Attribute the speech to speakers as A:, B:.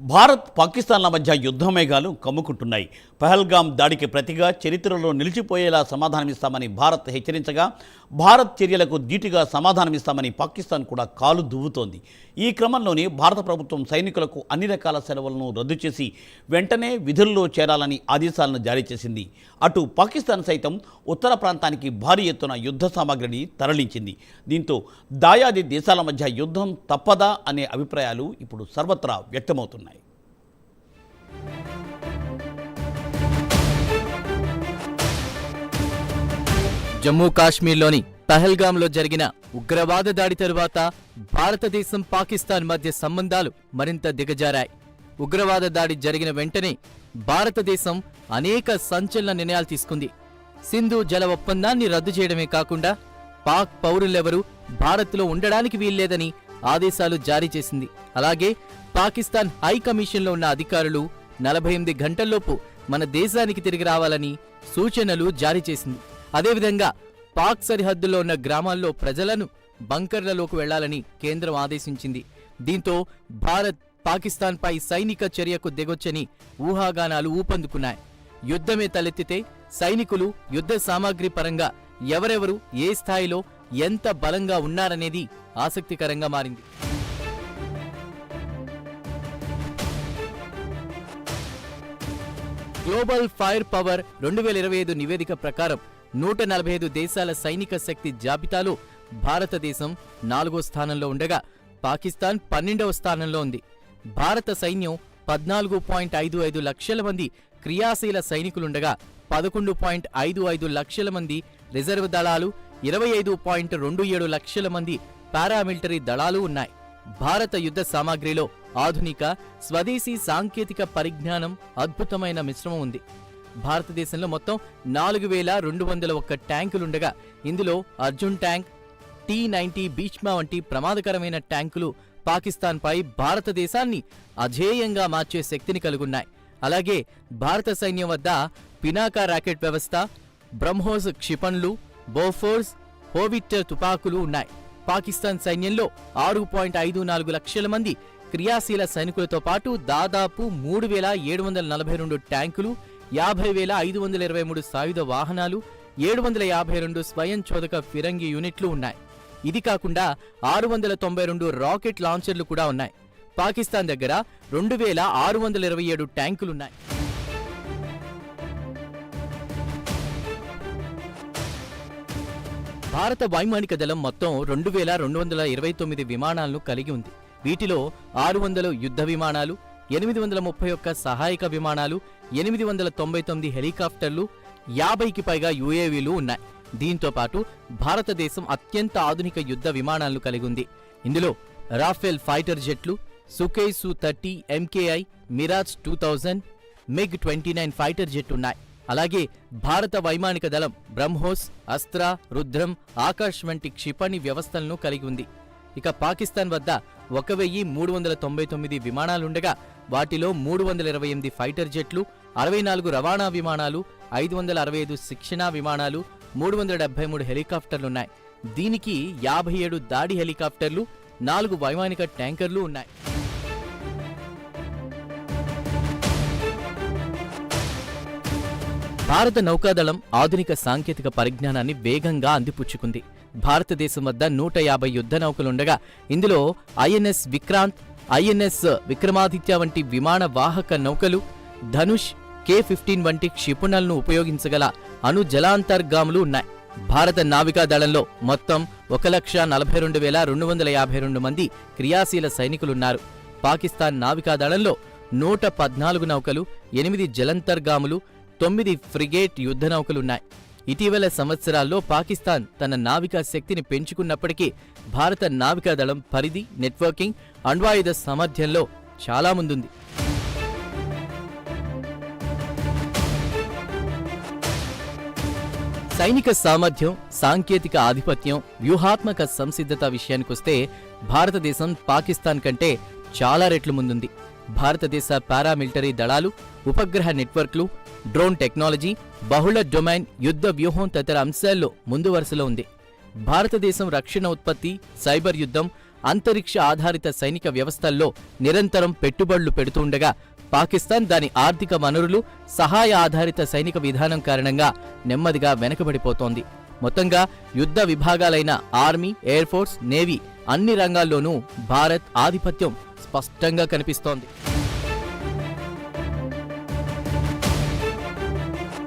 A: భారత్ పాకిస్తాన్ల మధ్య యుద్ధ మేఘాలు కమ్ముకుంటున్నాయి. పహల్గాం దాడికి ప్రతిగా చరిత్రలో నిలిచిపోయేలా సమాధానమిస్తామని భారత్ హెచ్చరించగా భారత్ చర్యలకు ధీటుగా సమాధానమిస్తామని పాకిస్తాన్ కూడా కాలు దువ్వుతోంది. ఈ క్రమంలోనే భారత ప్రభుత్వం సైనికులకు అన్ని రకాల సెలవులను రద్దు చేసి వెంటనే విధుల్లో చేరాలని ఆదేశాలను జారీ చేసింది. అటు పాకిస్తాన్ సైతం ఉత్తర ప్రాంతానికి భారీ ఎత్తున యుద్ధ సామాగ్రిని తరలించింది. దీంతో దాయాది దేశాల మధ్య యుద్ధం తప్పదా అనే అభిప్రాయాలు ఇప్పుడు సర్వత్రా వ్యక్తమవుతున్నాయి.
B: జమ్మూ కాశ్మీర్లోని పహల్గాంలో జరిగిన ఉగ్రవాద దాడి తరువాత భారతదేశం పాకిస్తాన్ మధ్య సంబంధాలు మరింత దిగజారాయి. ఉగ్రవాద దాడి జరిగిన వెంటనే భారతదేశం అనేక సంచలన నిర్ణయాలు తీసుకుంది. సింధు జల ఒప్పందాన్ని రద్దు చేయడమే కాకుండా పాక్ పౌరులెవరూ భారత్లో ఉండడానికి వీల్లేదని ఆదేశాలు జారీ చేసింది. అలాగే పాకిస్తాన్ హై కమిషన్లో ఉన్న అధికారులు నలభై ఎనిమిది గంటల్లోపు మన దేశానికి తిరిగి రావాలని సూచనలు జారీ చేసింది. అదేవిధంగా పాక్ సరిహద్దుల్లో ఉన్న గ్రామాల్లో ప్రజలను బంకర్లలోకి వెళ్ళాలని కేంద్రం ఆదేశించింది. దీంతో భారత్ పాకిస్తాన్పై సైనిక చర్యకు దిగొచ్చని ఊహాగానాలు ఊపందుకున్నాయి. యుద్ధమే తలెత్తితే సైనికులు యుద్ధ సామాగ్రి పరంగా ఎవరెవరు ఏ స్థాయిలో ఎంత బలంగా ఉన్నారనేది ఆసక్తికరంగా మారింది. గ్లోబల్ ఫైర్ పవర్ రెండు వేల ఇరవై ఐదు నివేదిక ప్రకారం నూట నలభై ఐదు దేశాల సైనిక శక్తి జాబితాలో భారతదేశం నాలుగో స్థానంలో ఉండగా పాకిస్తాన్ పన్నెండవ స్థానంలో ఉంది. భారత సైన్యం పద్నాలుగు పాయింట్ ఐదు ఐదు లక్షల మంది క్రియాశీల సైనికులుండగా పదకొండు పాయింట్ ఐదు ఐదు లక్షల మంది రిజర్వ్ దళాలు ఇరవై ఐదు పాయింట్ రెండు ఏడు లక్షల మంది పారామిలిటరీ దళాలు ఉన్నాయి. భారత యుద్ధ సామాగ్రిలో ఆధునిక స్వదేశీ సాంకేతిక పరిజ్ఞానం అద్భుతమైన మిశ్రమం ఉంది. భారతదేశంలో మొత్తం నాలుగు వేల రెండు వందల ఒక్క ట్యాంకులుండగా ఇందులో Arjun tank T ninety Bhishma వంటి ప్రమాదకరమైన ట్యాంకులు పాకిస్తాన్పై భారతదేశాన్ని అజేయంగా మార్చే శక్తిని కలుగున్నాయి. అలాగే భారత సైన్యం వద్ద పినాకా రాకెట్ వ్యవస్థ బ్రహ్మోస్ క్షిపణులు బోఫోర్స్ హోవిట్టర్ తుపాకులు ఉన్నాయి. పాకిస్తాన్ సైన్యంలో ఆరు పాయింట్ ఐదు నాలుగు లక్షల మంది క్రియాశీల సైనికులతో పాటు దాదాపు మూడు వేల ఏడు వందల నలభై రెండు ట్యాంకులు యాభై వేల ఐదు వందల ఇరవై మూడు సాయుధ వాహనాలు ఏడు వందల యాభై రెండు స్వయం చోదక ఫిరంగి యూనిట్లు ఉన్నాయి. ఇది కాకుండా ఆరు వందల తొంభై రెండు రాకెట్ లాంచర్లు కూడా ఉన్నాయి. పాకిస్తాన్ దగ్గర రెండు వేల ఆరు వందల ఇరవై ఏడు ట్యాంకులున్నాయి. భారత వైమానిక దళం మొత్తం రెండు వేల రెండు వందల ఇరవై తొమ్మిది విమానాలను కలిగి ఉంది. వీటిలో ఆరు వందల యుద్ధ విమానాలు ఎనిమిది వందల ముప్పై ఒక్క సహాయక విమానాలు ఎనిమిది వందల తొంభై తొమ్మిది హెలికాప్టర్లు యాభైకి పైగా యుఏవీలు ఉన్నాయి. దీంతో పాటు భారతదేశం అత్యంత ఆధునిక యుద్ధ విమానాలను కలిగి ఉంది. ఇందులో Rafale fighter జెట్లు Sukhoi Su thirty MKI Mirage two thousand MiG twenty nine fighter jet ఉన్నాయి. అలాగే భారత వైమానిక దళం బ్రహ్మోస్ అస్త్ర రుద్రం ఆకాష్ వంటి క్షిపణి వ్యవస్థలను కలిగి ఉంది. ఇక పాకిస్తాన్ వద్ద ఒక వెయ్యి మూడు వందల తొంభై తొమ్మిది విమానాలుండగా వాటిలో మూడు వందల ఇరవై ఎనిమిది ఫైటర్ జెట్లు అరవై నాలుగు రవాణా విమానాలు ఐదు వందల అరవై ఐదు శిక్షణా విమానాలు మూడు వందల డెబ్బై మూడు హెలికాప్టర్లున్నాయి. దీనికి యాభై ఏడు దాడి హెలికాప్టర్లు నాలుగు వైమానిక ట్యాంకర్లు ఉన్నాయి. భారత నౌకాదళం ఆధునిక సాంకేతిక పరిజ్ఞానాన్ని వేగంగా అందిపుచ్చుకుంది. భారతదేశం వద్ద నూట యాభై యుద్ధ నౌకలుండగా ఇందులో ఐఎన్ఎస్ విక్రాంత్ ఐఎన్ఎస్ విక్రమాదిత్య వంటి విమాన వాహక నౌకలు ధనుష్ కే ఫిఫ్టీన్ వంటి క్షిపణులను ఉపయోగించగల అణు జలాంతర్గాములు ఉన్నాయి. భారత నావికా దళంలో మొత్తం ఒక లక్ష నలభై రెండు వేల రెండు వందల యాభై రెండు మంది క్రియాశీల సైనికులున్నారు. పాకిస్తాన్ నావికా దళంలో నూట పద్నాలుగు నౌకలు ఎనిమిది జలంతర్గాములు తొమ్మిది ఫ్రిగేట్ యుద్ధ నౌకలున్నాయి. ఇటీవల సంవత్సరాల్లో పాకిస్తాన్ తన నావికా శక్తిని పెంచుకున్నప్పటికీ భారత నావికా దళం పరిధి నెట్వర్కింగ్ అణ్వాయుధ సామర్థ్యంలో చాలా ముందుంది. సైనిక సామర్థ్యం సాంకేతిక ఆధిపత్యం వ్యూహాత్మక సంసిద్ధత విషయానికొస్తే భారతదేశం పాకిస్తాన్ కంటే చాలా రెట్లు ముందుంది. భారతదేశ పారామిలిటరీ దళాలు ఉపగ్రహ నెట్వర్క్లు డ్రోన్ టెక్నాలజీ బహుళ డొమైన్ యుద్ధ వ్యూహం తదితర అంశాల్లో ముందు వరుసలో ఉంది. భారతదేశం రక్షణ ఉత్పత్తి సైబర్ యుద్ధం అంతరిక్ష ఆధారిత సైనిక వ్యవస్థల్లో నిరంతరం పెట్టుబడులు పెడుతుండగా పాకిస్తాన్ దాని ఆర్థిక వనరులు సహాయ ఆధారిత సైనిక విధానం కారణంగా నెమ్మదిగా వెనకబడిపోతోంది. మొత్తంగా యుద్ధ విభాగాలైన ఆర్మీ ఎయిర్ ఫోర్స్ నేవీ అన్ని రంగాల్లోనూ భారత్ ఆధిపత్యం స్పష్టంగా కనిపిస్తోంది.